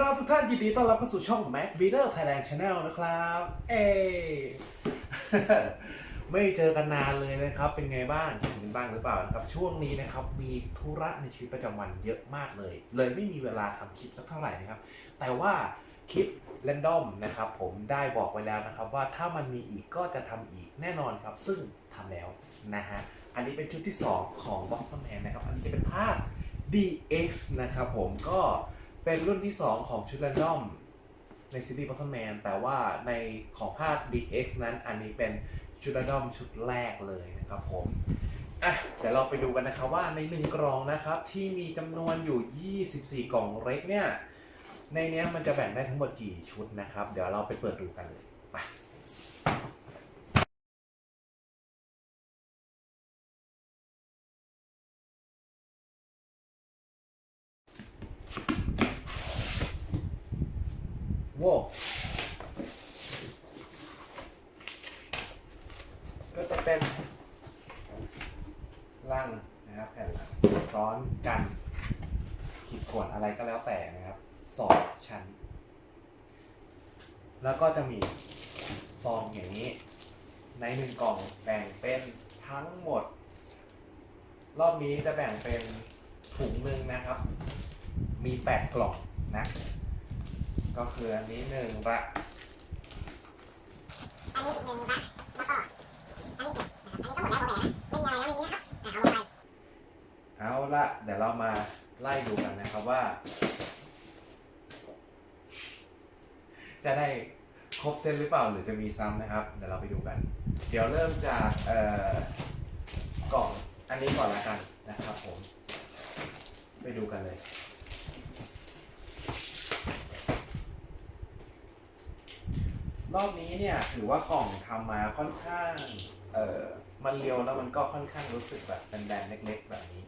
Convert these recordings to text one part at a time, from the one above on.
ครับทุกท่านยินดีต้อนรับเข้าสู่ช่อง Mac Beater Thailand Channel นะครับ เอไม่เจอกันนานเลยนะครับ เป็นไงบ้างคิดถึงกันบ้างหรือเปล่านะครับ ช่วงนี้นะครับมีธุระในชีวิตประจำวันเยอะมากเลย เลยไม่มีเวลาทำคลิปสักเท่าไหร่นะครับ แต่ว่าคลิปเรนดอมนะครับ ผมได้บอกไว้แล้วนะครับ ว่าถ้ามันมีอีกก็จะทำอีกแน่นอนครับ ซึ่งทำแล้วนะฮะ อันนี้เป็นชุดที่ 2 ของ b o x m a n นะครับ อันนี้จะเป็นภาพ DX นะครับผมก็ เป็นรุ่นที่ 2 ของชุดแรนดอมในซีรีส์ Bottom Man แต่ว่าในของภาค DX นั้นอันนี้เป็นชุดแรนดอมชุดแรกเลยนะครับผมอะเดี๋ยวเราไปดูกันนะครับว่าใน 1 กล่องนะครับ ที่มีจำนวนอยู่ 24 กล่องเล็กเนี่ย ในเนี้ยมันจะแบ่งได้ทั้งหมดกี่ชุดนะครับ เดี๋ยวเราไปเปิดดูกันเลยไป โว้ก็จะเป็นลังนะครับแผ่นหลังซ้อนกันขีดข่วนอะไรก็แล้วแต่นะครับสอง ชั้น แล้วก็จะมีซองอย่างนี้ ในหนึ่งกล่องแบ่งเป็นทั้งหมด รอบนี้จะแบ่งเป็นถุงหนึ่งนะครับ มี8กล่องนะ ก็คืออันนี้หนึ่งละอันนี้อีกหนึ่งนะแล้วก็อันนี้อีกนะครับอันนี้ก็หมดแล้วโมแหวนนะไม่มีอะไรแล้วในนี้นะครับอะเอาลงไปเอาละเดี๋ยวเรามาไล่ดูกันนะครับว่า จะได้ครบเซตหรือเปล่าหรือจะมีซ้ำนะครับ เดี๋ยวเราไปดูกัน เดี๋ยวเริ่มจากเอ่อกล่องอันนี้ก่อนละกันนะครับผม ไปดูกันเลย รอบนี้เนี่ยถือว่ากล่องทำมาค่อนข้างเอ่อมันเรียวแล้วมันก็ค่อนข้างรู้สึกแบบเป็นแบนๆเล็กๆแบบนี้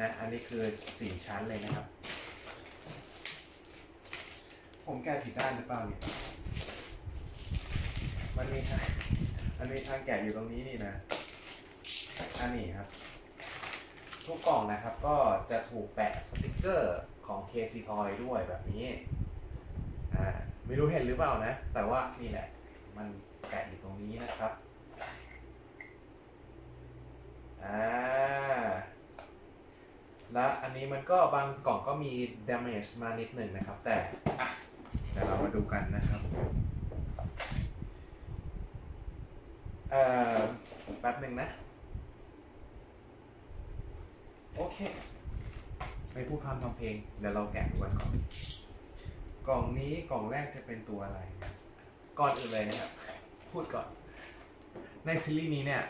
นะอันนี้คือสี่ชั้นเลยนะครับ ผมแก้ผิดด้านหรือเปล่าเนี่ย มันมีทางมันมีทางแกะอยู่ตรงนี้นี่นะ อันนี้ครับ ทุกกล่องนะครับก็จะถูกแปะสติกเกอร์ของ KC Toy ด้วยแบบนี้ อ่า ไม่รู้เห็นหรือเปล่านะ แต่ว่านี่แหละ มันแปะอยู่ตรงนี้นะครับ อ่า และอันนี้มันก็บางกล่องก็มี damage มานิดหนึ่งนะครับ แต่อะ เดี๋ยวเรามาดูกันนะครับเอ่อแป๊บหนึ่งนะ โอเค ไม่พูดพร่ำทำเพลง เดี๋ยวเราแกะดูกันก่อน กล่องนี้กล่องแรกจะเป็นตัวอะไร ก่อนอื่นเลยนะครับ พูดก่อน ในซีรีส์นี้เนี่ย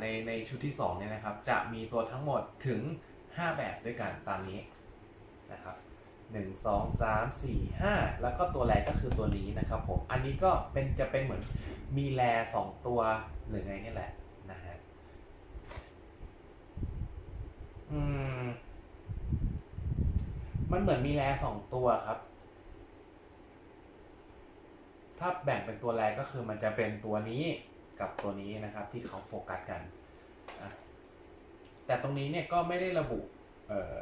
ในในชุดที่2เนี่ยนะครับ จะมีตัวทั้งหมดถึง 5 แบบด้วยกันตามนี้นะครับ 1 2 3 4 5 แล้วก็ตัวแรกก็คือตัวนี้นะครับผม อันนี้ก็เป็นจะเป็นเหมือนมีแรสองตัวหรือไงนี่แหละนะฮะ อืม มันเหมือนมีแรสองตัวครับ ถ้าแบ่งเป็นตัวแรกก็คือมันจะเป็นตัวนี้กับตัวนี้นะครับ ที่เขาโฟกัสกัน แต่ตรงนี้เนี่ยก็ไม่ได้ระบุ เอ่อ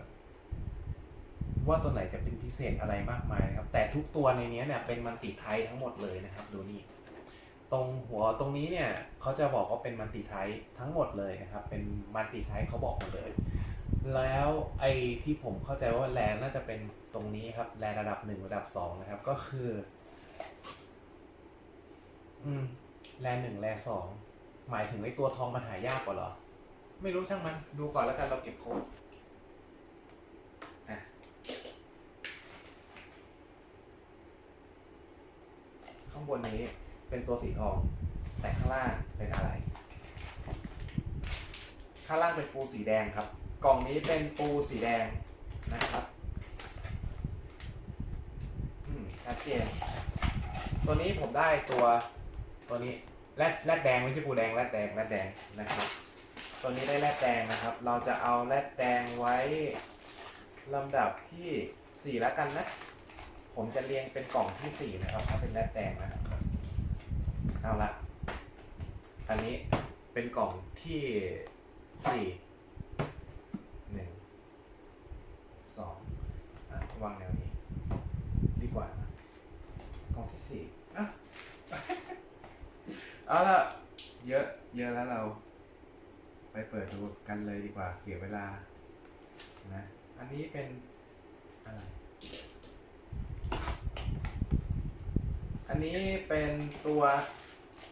ว่าตัวไหนจะเป็นพิเศษอะไรมากมายนะครับ แต่ทุกตัวในนี้เนี่ยเป็นมันติไทยทั้งหมดเลยนะครับ ดูนี่ตรงหัวตรงนี้เนี่ยเขาจะบอกว่าเป็นมันติไทยทั้งหมดเลยนะครับ เป็นมันติไทยเขาบอกมาเลย แล้วไอ้ที่ผมเข้าใจว่าแลนน่าจะเป็นตรงนี้ครับแลนระดับหนึ่งระดับสองนะครับ ก็คือ อืมแลนหนึ่งแลสองหมายถึงไอ้ตัวทองมันหายากกว่าเหรอ ไม่รู้ช่างมันดูก่อนแล้วกันเราเก็บโค้ดอะข้าง บนนี้เป็นตัวสีทอง แต่ข้างล่างเป็นอะไร ข้างล่างเป็นปูสีแดงครับ กล่องนี้เป็นปูสีแดงนะครับอืมชัดเจนตัวนี้ผมได้ตัวตัวนี้แรดแรดแดงไม่ใช่ปูแดงแรดแดงแรดแดงนะครับ ตัวนี้ได้แรดแดงนะครับ เราจะเอาแรดแดงไว้ลำดับที่สี่แล้วกันนะ ผมจะเรียงเป็นกล่องที่สี่นะครับถ้าเป็นแรดแดงนะครับเอาละอันนี้เป็นกล่องที่สี่หนึ่งสองอะวางแนวนี้ ดีกว่ากล่องที่สี่อะเอาละเยอะเยอะแล้วเรา ไปเปิดดูกันเลยดีกว่าเสียเวลานะอันนี้เป็นอะไร อันนี้เป็นตัว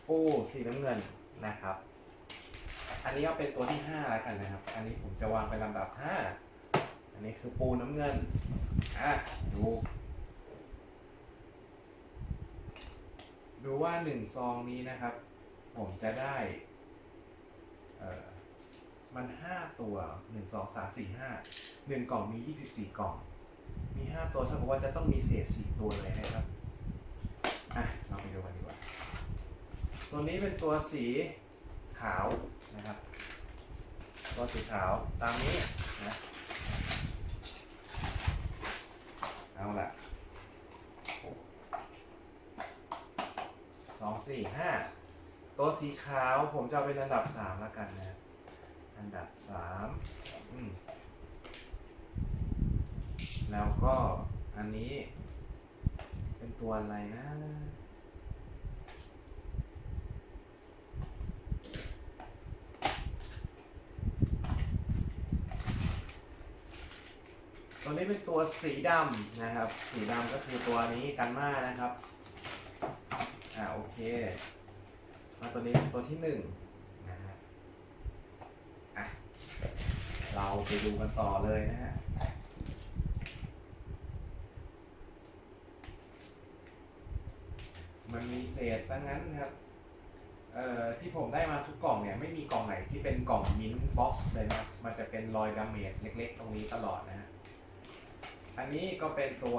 ปูสีน้ำเงินนะครับ อันนี้เอาเป็นตัวที่ห้าแล้วกันนะครับ อันนี้ผมจะวางเป็นลำดับห้าอันนี้คือปูน้ำเงิน อะ ดู ดูว่าหนึ่งซองนี้นะครับ ผมจะได้ เอ่อ มันห้าตัวหนึ่งสองสามสี่ห้าหนึ่งกล่องมียี่สิบสี่กล่อง มีห้าตัวเท่ากับว่าจะต้องมีเศษสี่ตัวเลยนะครับ อะเราไปดูกันดีกว่า ตัวนี้เป็นตัวสีขาวนะครับ ตัวสีขาวตามนี้นะเอาละสองสี่ห้าตัวสีขาวผมจะเป็นอันดับสามแล้วกันนะอันดับสามแล้วก็อันนี้ เป็นตัวอะไรนะตัวนี้เป็นตัวสีดำนะครับ สีดำก็คือตัวนี้กันมานะครับ อ่าโอเค มาตัวนี้เป็นตัวที่หนึ่งนะฮะ อะ เราไปดูกันต่อเลยนะฮะ มันมีเศษทั้งนั้นครับเอ่อที่ผมได้มาทุกกล่องเนี่ยไม่มีกล่องไหนที่เป็นกล่องมินบ็อกซ์เลยนะ มันจะเป็นรอยดาเมจเล็กๆ ตรงนี้ตลอดนะฮะ อันนี้ก็เป็นตัว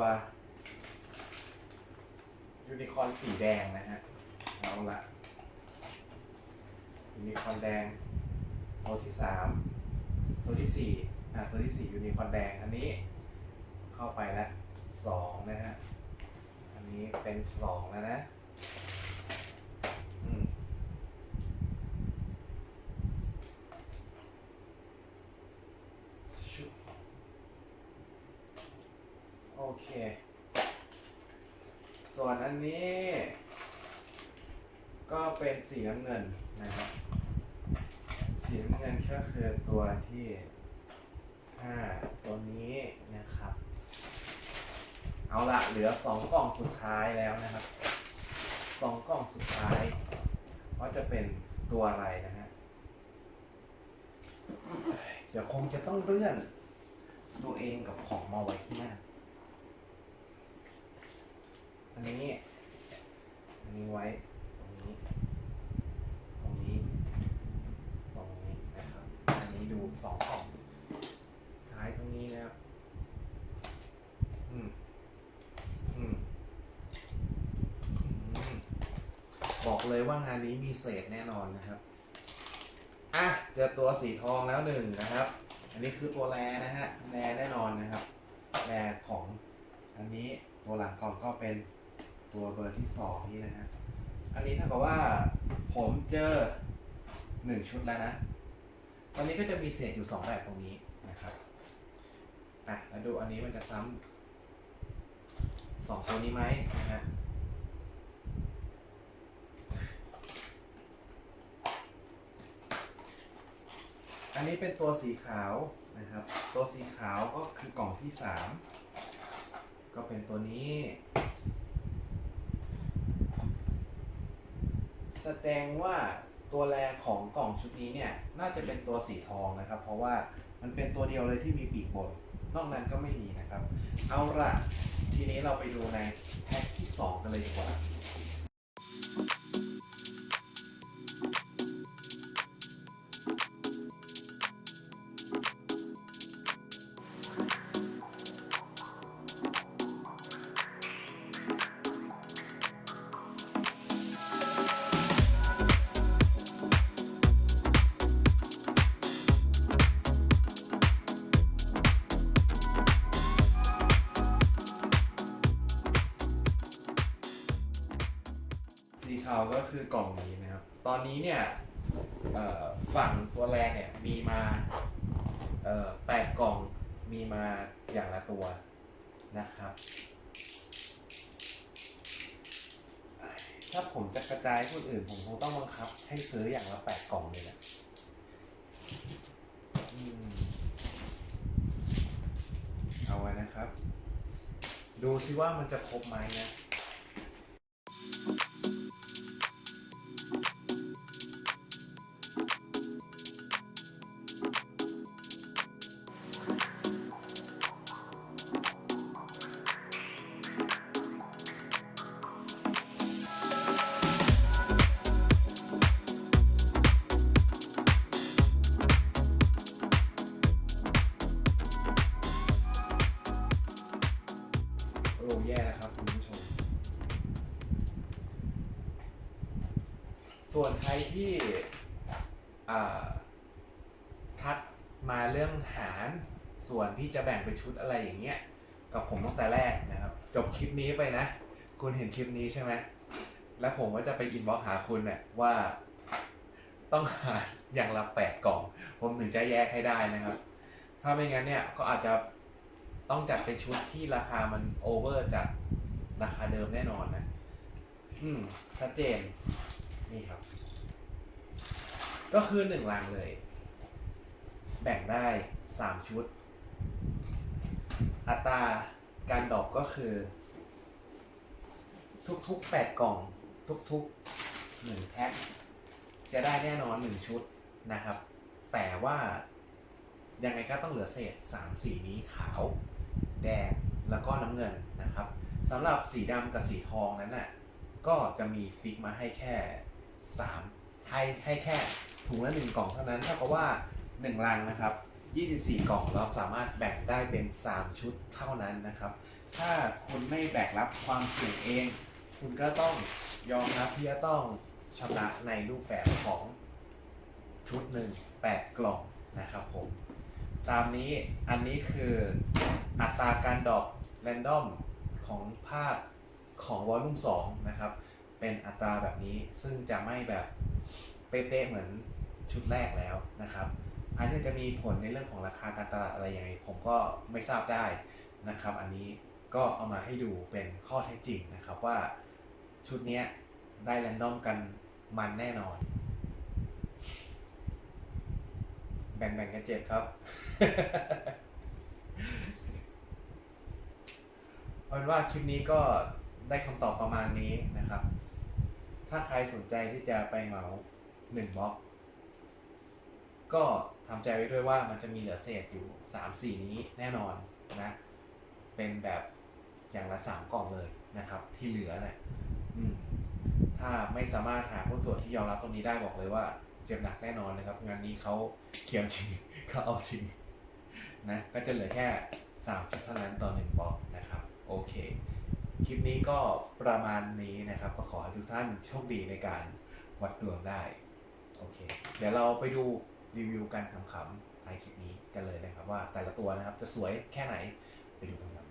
ยูนิคอนสีแดงนะฮะ เอาละยูนิคอนแดง ตัวที่สามตัวที่สี่อะตัวที่สี่ยูนิคอนแดง อันนี้เข้าไปแล้วสองนะฮะ อันนี้เป็นสองแล้วนะ โอเค ส่วนอันนี้ ก็เป็นสีน้ำเงินนะครับ สีน้ำเงินก็คือตัวที่ห้าตัวนี้นะครับ เอาละเหลือสองกล่องสุดท้ายแล้วนะครับ สองกล่องสุดท้ายว่าจะเป็นตัวอะไรนะฮะ เดี๋ยวคงจะต้องเลื่อนตัวเองกับของมาไว้ที่หน้า อันนี้ อันนี้ไว้ ตรงนี้ ตรงนี้ ตรงนี้นะครับ อันนี้ดูสองกล่องท้ายตรงนี้นะครับ อืม อืม อืม บอกเลยว่างานนี้มีเศษแน่นอนนะครับอะเจอตัวสีทองแล้วหนึ่งนะครับ อันนี้คือตัวแรนะฮะแรแน่นอนนะครับแรของอันนี้ตัวหลังกล่องก็เป็นตัวเบอร์ที่สองนี่นะฮะอันนี้เท่ากับว่าผมเจอหนึ่งชุดแล้วนะ ตอนนี้ก็จะมีเศษอยู่สองแบบตรงนี้นะครับอะแล้วดูอันนี้มันจะซ้ำสองตัวนี้ไหมนะฮะ อันนี้เป็นตัวสีขาวนะครับ ตัวสีขาวก็คือกล่องที่สามก็เป็นตัวนี้แสดงว่าตัวแรของกล่องชุดนี้เนี่ยน่าจะเป็นตัวสีทองนะครับ เพราะว่ามันเป็นตัวเดียวเลยที่มีปีกบน นอกนั้นก็ไม่มีนะครับ เอาละทีนี้เราไปดูในแพ็คที่ 2 กันเลยดีกว่า สีขาวก็คือกล่องนี้นะครับ ตอนนี้เนี่ยฝั่งตัวแรกเนี่ยมีมาแปดกล่องมีมาอย่างละตัวนะครับ ถ้าผมจะกระจายให้คนอื่นผมคงต้องบังคับ ให้ซื้ออย่างละแปดกล่องเลยนะเอาไว้นะครับ ดูซิว่ามันจะครบไหมนะ โอ้แย่แล้วครับคุณผู้ชม ส่วนใครที่อ่าทักมาเรื่องหารส่วนที่จะแบ่งเป็นชุดอะไรอย่างเงี้ยกับผมตั้งแต่แรกนะครับ จบคลิปนี้ไปนะ คุณเห็นคลิปนี้ใช่ไหมแล้วผมก็จะไปอินบ็อกหาคุณเนี่ยว่าต้องหาอย่างละแปดกล่อง ผมถึงจะแยกให้ได้นะครับ ถ้าไม่งั้นเนี่ยก็อาจจะ ต้องจัดเป็นชุดที่ราคามันโอเวอร์จากราคาเดิมแน่นอนนะ อืม ชัดเจน นี่ครับ ก็คือหนึ่งลังเลย แบ่งได้สามชุด อัตราการดรอปก็คือ ทุกๆแปดกล่อง ทุกๆหนึ่งแพ็คจะได้แน่นอนหนึ่งชุดนะครับ แต่ว่ายังไงก็ต้องเหลือเศษ 3 สีนี้ขาว แดงแล้วก็น้ำเงินนะครับสำหรับสีดำกับสีทองนั้นน่ะก็จะมีฟิกมาให้แค่ 3 ให้ให้แค่ถุงละ1กล่องเท่านั้นเท่ากับว่า 1 ลังนะครับ 24 กล่องเราสามารถแบ่งได้เป็น 3 ชุดเท่านั้นนะครับ ถ้าคุณไม่แบกรับความเสี่ยงเอง คุณก็ต้องยอมรับที่จะต้องชำระในรูปแบบของชุดหนึ่ง8กล่องนะครับผม ตามนี้อันนี้คืออัตราการดรอปแรนดอมของภาคของวอลลุ่ม2นะครับ เป็นอัตราแบบนี้ซึ่งจะไม่แบบเป๊ะๆเหมือนชุดแรกแล้วนะครับ อันนี้จะมีผลในเรื่องของราคาการตลาดอะไรยังไงผมก็ไม่ทราบได้นะครับ อันนี้ก็เอามาให้ดูเป็นข้อเท็จจริงนะครับว่าชุดนี้ได้แรนดอมกันมันแน่นอน แบ่งๆกันเจ็บครับเอาเป็นว่าคลิปนี้ก็ได้คำตอบประมาณนี้นะครับ ถ้าใครสนใจที่จะไปเหมาหนึ่งบล็อก ก็ทำใจไว้ด้วยว่ามันจะมีเหลือเศษอยู่สามสี่นี้แน่นอนนะ เป็นแบบอย่างละสามกล่องเลยนะครับ ที่เหลือเนะี่ยถ้าไม่สามารถหาหุ้นส่วนที่ยอมรับตรงนี้ได้บอกเลยว่า เจ็บหนักแน่นอนนะครับ งานนี้เขาเขียมจริงเขาเอาจริงนะก็จะเหลือแค่3ชุดเท่านั้นต่อ1บล็อกนะครับ โอเค คลิปนี้ก็ประมาณนี้นะครับ ก็ขอให้ทุกท่านโชคดีในการวัดดวงได้ โอเค เดี๋ยวเราไปดูรีวิวกันขำๆในคลิปนี้กันเลยนะครับ ว่าแต่ละตัวนะครับจะสวยแค่ไหนไปดูกันครับ